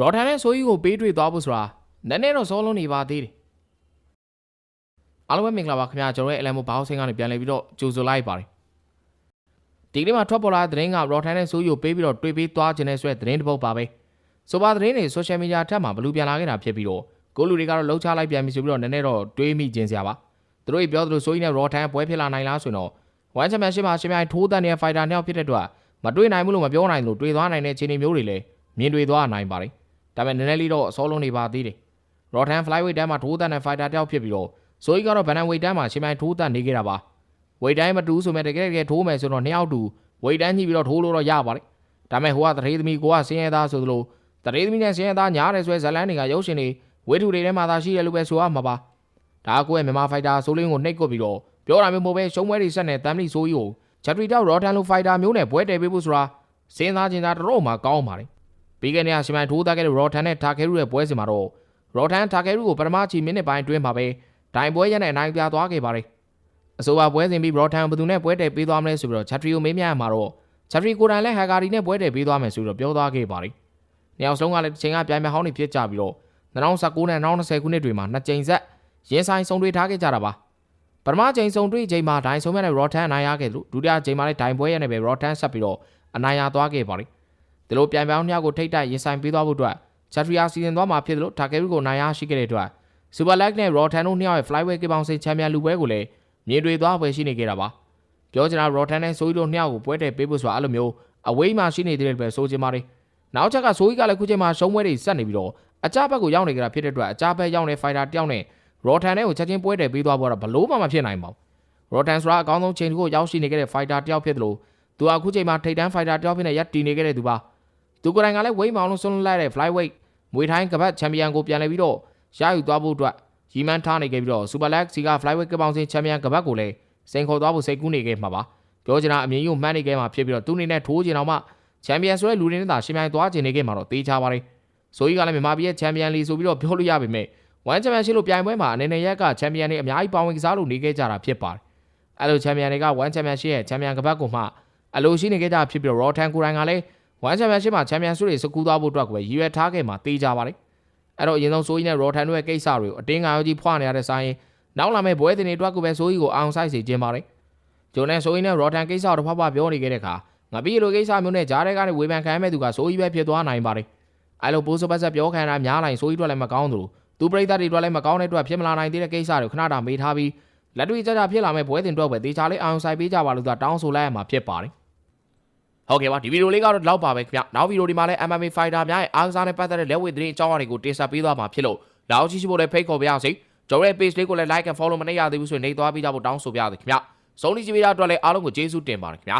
ရော်ထန်နဲ့ဆိုကြီးကိုပေးတွေ့သွားဖို့ဆိုတာနည်းနည်းတော့စောလုံးနေပါသေးတယ်အားလုံးပဲမင်္ဂလာပါခင်ဗျာကျွန်တော်ရဲ့ LMO ဘောင်းစင်းကနေပြန်လည်ပြီးတော့ကြိုဆိုလိုက်ပါတယ်ဒီကနေ့မှာထွက်ပေါ်လာတဲ့သတင်းကရော်ထန်နဲ့ဆိုကြီးကိုပေးပြီးတော့တွေ့ပေးသွားခြင်းနဲ့ဆိုတဲ့သတင်းတစ်ပုဒ်ပါပဲဆိုပါသတင်းတွေ social media ထက်မှာဘလူပြန်လာခဲ့တာဖြစ်ပြီးတော့ကိုလူတွေကတော့လှုပ်ချလိုက်ပြန်ပြီဆိုပြီးတော့နည်းနည်းတော့တွေးမိခြင်းစရာပါသူတို့ပြောသလိုဆိုကြီးနဲ့ရော်ထန်ပွဲဖြစ်လာနိုင်လားဆိုရင်တော့ One Championship မှာရှင်မြိုင်ထိုးတန်တဲ့ fighter နှစ်ယောက်ဖြစ်တဲ့အတွက်မတွေ့နိုင်ဘူးလို့မပြောနိုင်လို့တွေ့သွားနိုင်တဲ့အခြေအနေမျိုးတွေလည်းမြင်တွေ့သွားနိုင်ပါတယ် ဒါပေမဲ့နည်းနည်းလေးတော့အစောလုံးနေပါသေးတယ် Rotan Flyweight တန်းမှာထိုးတန်တဲ့ fighter တယောက်ဖြစ်ပြီးတော့ဆိုကြီးကတော့ Bantam Weight တန်းမှာရှင်မြိုင်ထိုးတန်နေခဲ့တာပါ weight တိုင်းမတူဆိုမဲ့တကယ်တကယ်ထိုးမယ်ဆိုတော့နှစ်ယောက်တူ weight တန်းညှိပြီးတော့ထိုးလို့တော့ရပါတယ်ဒါပေမဲ့ဟိုကတရေသမီးကိုကစင်းရဲသားဆိုသလိုတရေသမီးနဲ့စင်းရဲသားညားတယ်ဆိုရဲဇလန်းတွေကရုပ်ရှင်တွေဝေထုတွေထဲမှာသာရှိရလို့ပဲဆိုရမှာပါဒါကကိုယ့်ရဲ့မြန်မာ fighter ဆိုလင်းကိုနှိပ်ကွပ်ပြီးတော့ပြောတာမျိုးမဟုတ်ပဲရှုံးပွဲတွေဆက်နေတမ်လီဆိုကြီးကိုချက်ထရီတောက် Rotan လို fighter မျိုးနဲ့ပွဲတည်ပေးဖို့ဆိုတာစဉ်းစားချင်တာတော့မှကောင်းပါတယ် ပြီးခဲ့တဲ့ရှင်မိုင်ထိုးသားခဲ့တဲ့ Rotan နဲ့ Takeru ရဲ့ပွဲစဉ်မှာတော့ Rotan Takeru ကိုပထမချီမိနစ်ပိုင်းအတွင်းမှာပဲဒိုင်ပွဲရနဲ့အနိုင်ပြသွားခဲ့ပါတယ်အဆိုပါပွဲစဉ်ပြီး Rotan ဘယ်သူနဲ့ပွဲတည်ပေးသွားမလဲဆိုပြီးတော့ Chatri ကိုမေးမြန်းရမှာတော့ Chatri ကိုယ်တိုင်လည်း Hagari နဲ့ပွဲတည်ပေးသွားမယ်ဆိုပြီးတော့ပြောသွားခဲ့ပါတယ်။နှစ်ယောက်စလုံးကလည်းတစ်ချိန်ကပြိုင်ပွဲဟောင်းနေဖြစ်ကြပြီးတော့2019နဲ့2020ခုနှစ်တွေမှာနှစ်ကြိမ်ဆက်ရင်ဆိုင်ဆုံတွေ့ထားခဲ့ကြတာပါ။ပထမကြိမ်ဆုံတွေ့ချိန်မှာဒိုင်ဆုံးမဲ့တဲ့ Rotan အနိုင်ရခဲ့လို့ဒုတိယကြိမ်မှာလည်းဒိုင်ပွဲရနဲ့ပဲ Rotan ဆက်ပြီးတော့အနိုင်ရသွားခဲ့ပါတယ်။ ဒီလိုပြိုင်ပွဲဟောင်းနှစ်ယောက်ကိုထိတ်တိုက်ရင်ဆိုင်ပေးသွားဖို့အတွက် Chatri စီစဉ်သွားမှာဖြစ်လို့ Takeru ကိုနိုင်ရရှိခဲ့တဲ့အတွက် Super Leg နဲ့ Rotan တို့နှစ်ယောက်ရဲ့ Flyweight ကပောင်စင်ချန်ပီယံလူပွဲကိုလည်းမြင်တွေ့သွားပွဲရှိနေခဲ့တာပါ။ပြောချင်တာ Rotan နဲ့ Soyi တို့နှစ်ယောက်ကိုပွဲတည်ပေးဖို့ဆိုတာအဲ့လိုမျိုးအဝေးမှာရှိနေသေးတယ်ပဲဆိုချင်ပါတယ်။နောက်ချက်က Soyi ကလည်းခုချိန်မှာရှုံးပွဲတွေဆက်နေပြီးတော့အကြဘက်ကိုရောက်နေကြတာဖြစ်တဲ့အတွက်အကြဘက်ရောက်နေ fighter တယောက်နဲ့ Rotan နဲ့ကိုချက်ချင်းပွဲတည်ပေးသွားဖို့တော့ဘလို့မှမဖြစ်နိုင်ပါဘူး။ Rotan ဆိုတာအကောင်းဆုံးချိန်တစ်ခုရောက်ရှိနေခဲ့တဲ့ fighter တယောက်ဖြစ်တယ်လို့သူအခုချိန်မှာထိတ်တန်း fighter တယောက်ဖြစ်နေရပ်တည်နေခဲ့တဲ့သူပါ။ သူကိုယ်တိုင်ကလည်း weight မောင်လုံးဆွန်းလိုက်တဲ့ flyweight မွေထိုင်းကပတ်ချန်ပီယံကိုပြန်လည်ပြီးတော့ရယူသွားဖို့အတွက်ရီမန်ထားနေခဲ့ပြီးတော့ Super Leg စီက flyweight ကပောင်စင်ချန်ပီယံကပတ်ကိုလည်းစိန်ခေါ်သွားဖို့စိတ်ကူးနေခဲ့မှာပါပြောချင်တာအမြင်ယူမှန်းနေခဲ့မှာဖြစ်ပြီးတော့သူအနေနဲ့ထိုးချင်တော့မှချန်ပီယံဆိုတဲ့လူတွေနဲ့သာရှင်ပြိုင်သွားချင်နေခဲ့မှာတော့တေးချပါတယ်ဆိုကြီးကလည်းမြန်မာပြည်ရဲ့ချန်ပီယံလီဆိုပြီးတော့ပြောလို့ရပေမဲ့ဝမ်ချန်ပီယံရှစ်လို့ပြိုင်ပွဲမှာအနေနဲ့ရက်ကချန်ပီယံတွေအများကြီးပါဝင်ကစားလို့နေခဲ့ကြတာဖြစ်ပါတယ်အဲလိုချန်ပီယံတွေကဝမ်ချန်ပီယံရှစ်ရဲ့ချန်ပီယံကပတ်ကိုမှအလိုရှိနေခဲ့ကြဖြစ်ပြီးတော့ Raw Tan ကိုရိုင်းကလည်း ဝမ်ချန်ပီယံရှစ်မှာချန်ပီယံဆုတွေစကူးသွားဖို့အတွက်ကိုပဲရည်ရွယ်ထားခဲ့မှာတေးကြပါတယ်အဲ့တော့အရင်ဆုံးဆိုကြီးနဲ့ Raw Tan တို့ရဲ့ကိစ္စတွေကိုအတင်းငါရောကြီးဖွာနေရတဲ့ဆိုင်နောက်လာမယ့်ဘွဲတင်တွေအတွက်ကိုပဲဆိုကြီးကိုအောင်ဆိုင်စေခြင်းပါတယ်ဂျုံနဲ့ဆိုကြီးနဲ့ Raw Tan ကိစ္စကိုတစ်ဖက်ဖက်ပြောနေခဲ့တဲ့အခါငါပြီးလိုကိစ္စမျိုးနဲ့ဂျားတဲ့ကနေဝေဖန်ခံရမဲ့သူကဆိုကြီးပဲဖြစ်သွားနိုင်ပါတယ်အဲ့လိုပိုးစပတ်ဆက်ပြောခံရတာများလိုက်ဆိုကြီးတို့လည်းမကောင်းသလိုသူပရိသတ်တွေတို့လည်းမကောင်းတဲ့အတွက်ဖြစ်မလာနိုင်သေးတဲ့ကိစ္စတွေခဏတာမေးထားပြီးလက်တွေ့ကြကြဖြစ်လာမဲ့ဘွဲတင်တော့ပဲတေချာလေးအောင်ဆိုင်ပေးကြပါလို့သာတောင်းဆိုလိုက်ရမှာဖြစ်ပါတယ် ဟုတ်ကဲ့ပါဒီဗီဒီယိုလေးကတော့ဒီလောက်ပါပဲခင်ဗျနောက်ဗီဒီယိုဒီမှာလည်း MMA fighter များရဲ့အားကစားနဲ့ပတ်သက်တဲ့လက်ဝဲသတင်းအကြောင်းအရာတွေကိုတင်ဆက်ပေးသွားမှာဖြစ်လို့လောက်ကြည့်ရှိဖို့လည်းဖိတ်ခေါ်ပါရစေကျွန်တော်ရဲ့ page လေးကိုလည်း like and follow မနေရသေးဘူးဆိုရင်နေသွားပြီးကြဖို့တောင်းဆိုပါရစေခင်ဗျဆုံးဖြတ်ကြည့်ပေးတာအတွက်လည်းအားလုံးကိုကျေးဇူးတင်ပါတယ်ခင်ဗျာ